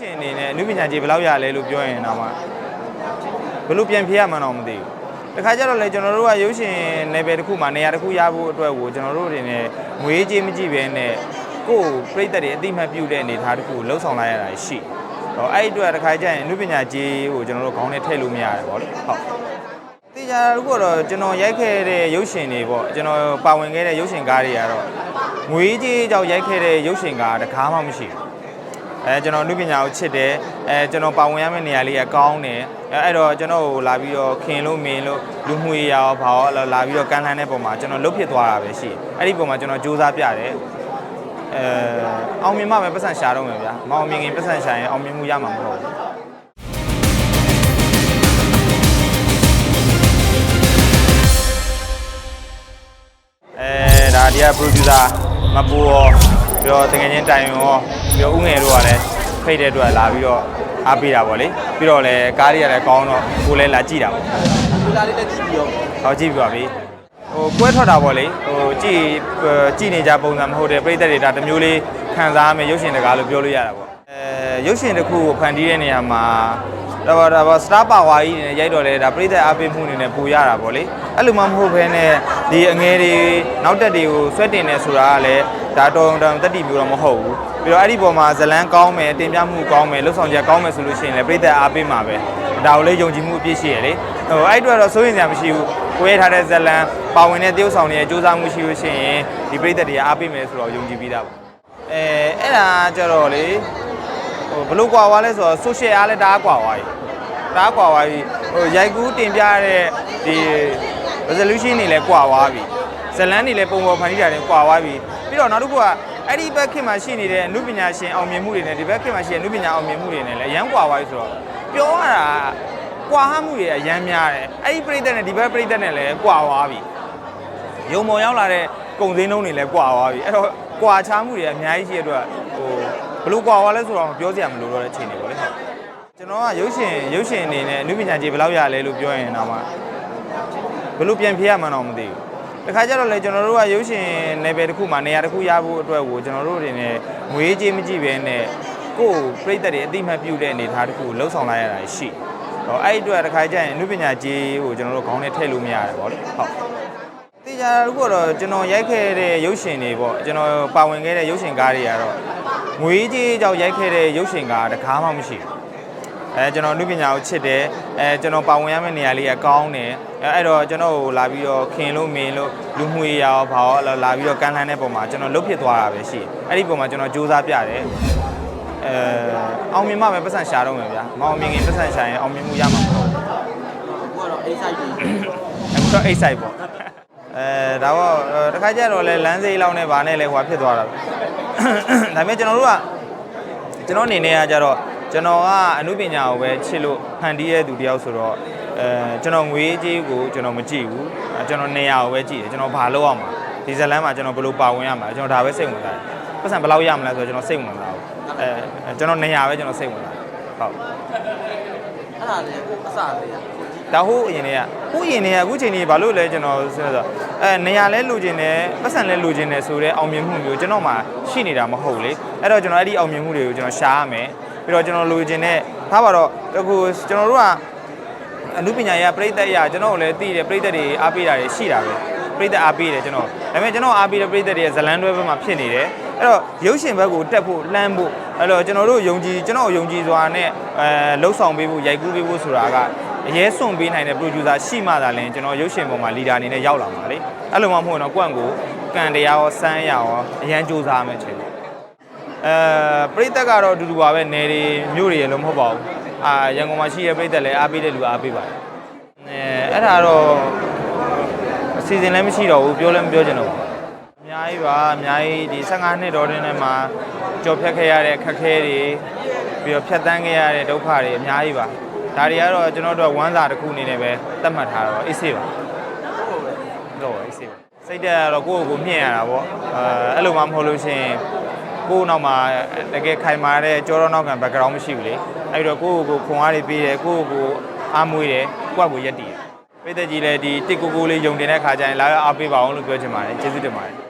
ရှင်အနေနဲ့အနုပညာကြီးဘယ်လောက်ရလဲလို့ပြောရင်တော့မှဘယ်လိုပြန်ဖြေရမှန်းတော့မသိဘူးတခါကျတော့လေကျွန်တော်တို့ကရုပ်ရှင်နယ်ပယ်တစ်ခုမှာနေရာတစ်ခုရဖို့အတွက်ကိုကျွန်တော်တို့တွေနဲ့ငွေကြေးမကြည့်ဘဲနဲ့ကိုယ်ပြိသက်တွေအတိမတ်ပြုတဲ့အနေအထားတစ်ခုကိုလှုပ်ဆောင်လိုက်ရတာရှိဟောအဲ့ဒီအတွက်တခါကျရင်အနုပညာကြီးကိုကျွန်တော်တို့ခေါင်းနဲ့ထည့်လို့မရတယ်ဗောလေဟုတ်တေချာတခုတော့ကျွန်တော်ရိုက်ခဲ့တဲ့ရုပ်ရှင်တွေပေါ့ကျွန်တော်ပါဝင်ခဲ့တဲ့ရုပ်ရှင်ကားတွေကတော့ငွေကြီးကြောင့်ရိုက်ခဲ့တဲ့ရုပ်ရှင်ကားတကားမှမရှိဘူး အဲကျွန်တော်အနုပညာကိုချစ်တယ်အဲကျွန်တော်ပါဝင်ရမယ့်နေရာလေးကကောင်းတယ်အဲအဲ့တော့ကျွန်တော်ကိုလာပြီးတော့ခင်လို့မင်းလို့လူမှုရေးရောဘာရောလာပြီးတော့ကမ်းလှမ်းတဲ့ပုံမှာကျွန်တော်လုတ်ဖြစ်သွားတာပဲရှိတယ်အဲ့ဒီပုံမှာကျွန်တော်စူးစမ်းပြတယ်အဲအောင်မြင်မှပဲပတ်စံရှာတော့မယ်ဗျာမအောင်မြင်ခင်ပတ်စံရှာရင်အောင်မြင်မှုရမှာမဟုတ်ဘူးအဲဒါဒီက producer မပူရော ပြီးတော့တကယ်ချင်းတိုင်ရောပြီးတော့ဥငယ်တို့ကလည်းဖိတ်တဲ့အတွက်လာပြီးတော့အားပေးတာပေါ့လေပြီးတော့လည်းကားတွေကလည်းကောင်းတော့ကိုယ်လည်းလာကြည့်တာပေါ့ဒီလာလေးတက်ကြည့်ပြီးတော့ဟောကြည့်ပြပါပြီဟိုကွဲထွက်တာပေါ့လေဟိုကြည့်ကြည့်နေကြပုံစံမဟုတ်တဲ့ပြိသက်တွေဒါတစ်မျိုးလေးခံစားရမယ်ရုပ်ရှင်တကားလို့ပြောလို့ရတာပေါ့အဲရုပ်ရှင်တစ်ခုကိုဖန်တီးတဲ့နေရာမှာတော့ဒါပေါ့စတာပါဝါကြီးနေနဲ့ရိုက်တော့လေဒါပြိသက်အားပေးမှုနေနဲ့ပူရတာပေါ့လေအဲ့လိုမှမဟုတ်ဘဲနဲ့ဒီအငယ်တွေနောက်တက်တွေကိုဆွဲတင်နေဆိုတာကလည်း ဒါတော်တော်တက်တီမျိုးတော့မဟုတ်ဘူးပြီးတော့အဲ့ဒီပေါ်မှာဇလန်းကောင်းမယ်တင်ပြမှုကောင်းမယ်လှုပ်ဆောင်ချက်ကောင်းမယ်ဆိုလို့ရှိရင်လည်းပြိသက်အားပေးမှာပဲဒါကိုလည်းယုံကြည်မှုအပြည့်ရှိရလေဟိုအဲ့အတွက်တော့စိုးရင်စရာမရှိဘူးကိုရဲထားတဲ့ဇလန်းပါဝင်တဲ့တရုပ်ဆောင်တွေရဲ့စူးစမ်းမှုရှိလို့ရှိရင်ဒီပြိသက်တွေကအားပေးမယ်ဆိုတော့ယုံကြည်ပြီးသားပေါ့အဲအဲ့ဒါကြတော့လေဟိုဘလို့ကွာသွားလဲဆိုတော့ social အားလည်းတအားကွာသွားပြီတအားကွာသွားပြီဟိုရိုက်ကူးတင်ပြတဲ့ဒီ resolution တွေလည်းကွာသွားပြီ ဇလန်းတွေလည်းပုံပေါ်ဖန်တီးတာတွေကွာသွားပြီပြီးတော့နောက်တစ်ခုကအဲ့ဒီဘက်ခင်မှာရှိနေတဲ့အမှုပညာရှင်အောင်မြင်မှုတွေနဲ့ဒီဘက်ခင်မှာရှိတဲ့အမှုပညာအောင်မြင်မှုတွေနဲ့လည်းအရန်ကွာသွားပြီဆိုတော့ပြောရတာကွာဟမှုတွေအရန်များတယ်အဲ့ဒီပြိသက်နဲ့ဒီဘက်ပြိသက်နဲ့လည်းကွာသွားပြီရုံမော်ရောက်လာတဲ့ကုံစင်းနှုံးတွေလည်းကွာသွားပြီအဲ့တော့ကွာချားမှုတွေအများကြီးရှိတဲ့အတွက်ဟိုဘလို့ကွာသွားလဲဆိုတော့ပြောစရာမလိုတော့တဲ့အခြေအနေပေါ့လေကျွန်တော်ကရုပ်ရှင်ရုပ်ရှင်အနေနဲ့အနုပညာကြီးဘယ်လောက်ရလဲလို့ပြောရင်တော့မှဘလို့ပြန်ဖြေရမှန်းတော့မသိဘူး တခါကျတော့လေကျွန်တော်တို့ကရုပ်ရှင်နယ်ပယ်တစ်ခုမှာနေရာတစ်ခုရဖို့အတွက်ကိုကျွန်တော်တို့တွေနဲ့ငွေကြေးမကြည့်ဘဲနဲ့ကိုယ်ပြိသက်တွေအတိမတ်ပြုတဲ့အနေအထားတစ်ခုကိုလှုပ်ဆောင်လိုက်ရတာရှိဟောအဲ့ဒီအတွက်တခါကျရင်အနုပညာကြီးကိုကျွန်တော်တို့ခေါင်းနဲ့ထည့်လို့မရတယ်ပေါ့လေဟုတ်တေချာတခုတော့ကျွန်တော်ရိုက်ခဲ့တဲ့ရုပ်ရှင်တွေပေါ့ကျွန်တော်ပါဝင်ခဲ့တဲ့ရုပ်ရှင်ကားတွေကတော့ငွေကြီးကြောင့်ရိုက်ခဲ့တဲ့ရုပ်ရှင်ကားတကားမှမရှိဘူး အဲကျွန်တော်အနုပညာကိုချစ်တယ်အဲကျွန်တော်ပါဝင်ရမယ့်နေရာလေးကကောင်းတယ်အဲအဲ့တော့ကျွန်တော်ကိုလာပြီးတော့ခင်လို့မင်းလို့လူမှုရေးရောဘာရောလာပြီးတော့ကမ်းလှမ်းတဲ့ပုံမှာကျွန်တော်လုတ်ဖြစ်သွားတာပဲရှိတယ်အဲ့ဒီပုံမှာကျွန်တော်စူးစမ်းပြတယ်အဲအောင်မြင်မှပဲပတ်စံရှာတော့မယ်ဗျာမအောင်မြင်ခင်ပတ်စံရှာရင်အောင်မြင်မှုရမှာမဟုတ်ဘူးကိုကတော့ A side ကြီးအခုတော့အိတ်ဆိုင်ပေါ့အဲဒါတော့တခါကျတော့လဲလမ်းစိလောက်နဲ့ဗာနဲ့လဲဟိုဖြစ်သွားတာဒါပေမဲ့ကျွန်တော်တို့ကကျွန်တော်အနေနဲ့ကကြတော့ ကျွန်တော်ကအမှုပညာကိုပဲချစ်လို့ဖန်တီးရတဲ့သူတယောက်ဆိုတော့အဲကျွန်တော်ငွေကြေးကိုကျွန်တော်မကြည့်ဘူးကျွန်တော်နေရာကိုပဲကြည့်တယ်ကျွန်တော်ဘာလုပ်အောင်မှာဒီဇလန်းမှာကျွန်တော်ဘယ်လိုပါဝင်ရမှာကျွန်တော်ဒါပဲစိတ်ဝင်စားတယ်ပတ်စံဘယ်လောက်ရမလဲဆိုတော့ကျွန်တော်စိတ်ဝင်စားဘူးအဲကျွန်တော်နေရာပဲကျွန်တော်စိတ်ဝင်စားဟုတ်အဲ့ဒါလေကိုအစားလေးဒါဟိုအရင်တွေကဟိုအရင်တွေကအခုချိန်ကြီးဘာလို့လဲကျွန်တော်စဉ်းစားအဲနေရာလဲလူကျင်တယ်ပတ်စံလဲလူကျင်တယ်ဆိုတော့အောင်မြင်မှုမျိုးကျွန်တော်မှရှိနေတာမဟုတ်လေအဲ့တော့ကျွန်တော်အဲ့ဒီအောင်မြင်မှုတွေကိုကျွန်တော်ရှားရမယ် ပြီးတော့ကျွန်တော်လူကျင်တဲ့ထားပါတော့အခုကျွန်တော်တို့ကအမှုပညာရေးပြိတ္တရကျွန်တော်ကိုလည်းသိတယ်ပြိတ္တတွေအားပေးတာတွေရှိတာပဲပြိတ္တအားပေးတယ်ကျွန်တော်ဒါပေမဲ့ကျွန်တော်အားပေးတဲ့ပြိတ္တတွေရဲ့ဇလန်းတွဲဘက်မှာဖြစ်နေတယ်အဲ့တော့ရုပ်ရှင်ဘက်ကိုတက်ဖို့လှမ်းဖို့အဲ့တော့ကျွန်တော်တို့ယုံကြည်ကျွန်တော်ယုံကြည်စွာနဲ့အဲလှုပ်ဆောင်ပေးဖို့ရိုက်ကူးပေးဖို့ဆိုတာကအရေးစွန့်ပေးနိုင်တဲ့ producer ရှိမှသာလျှင်ကျွန်တော်ရုပ်ရှင်ပေါ်မှာ leader အနေနဲ့ရောက်လာမှာလေအဲ့လိုမှမဟုတ်တော့ကွန့်ကိုကန်တရားရောစမ်းရရောအရန်စူးစမ်းမယ်ချင်တယ် အဲပြိသက်ကတော့အတူတူပါပဲနေတွေမြို့တွေရလို့မဟုတ်ပါဘူးအာရန်ကုန်မှာရှိတဲ့ပြိသက်လည်းအားပေးတဲ့လူအားပေးပါတယ်အဲအဲ့ဒါတော့အစီအစဉ်လည်းမရှိတော့ဘူးပြောလည်းမပြောချင်တော့ဘူးအများကြီးပါအများကြီးဒီ15နှစ်တော်တွင်းထဲမှာကြော်ဖြတ်ခဲ့ရတဲ့အခက်အခဲတွေပြီးတော့ဖြတ်တန်းခဲ့ရတဲ့ဒုက္ခတွေအများကြီးပါဒါတွေကတော့ကျွန်တော်တို့ကဝမ်းစာတစ်ခုအနေနဲ့ပဲသတ်မှတ်ထားတော့အေးဆေးပါတော့အေးဆေးပါစိတ်တက်ကတော့ကိုယ့်ကိုယ်မြင့်ရတာပေါ့အဲအဲ့လိုမှမဟုတ်လို့ရှိရင် ကိုယ့်နောက်မှာတကယ်ခိုင်မာတဲ့ကြောတော့နောက်က background မရှိဘူးလေအဲ့တော့ကိုယ့်ကိုယ်ကိုခွန်အားတွေပေးတယ်ကိုယ့်ကိုယ်အားမွေးတယ်ကိုယ့်ကိုယ်ရက်တည်တယ်ပိတ်သက်ကြီးလည်းဒီတစ်ကိုကိုလေးယုံတင်တဲ့ခါကျရင်လာအားပေးပါအောင်လို့ပြောချင်ပါတယ်ကျေးဇူးတင်ပါတယ်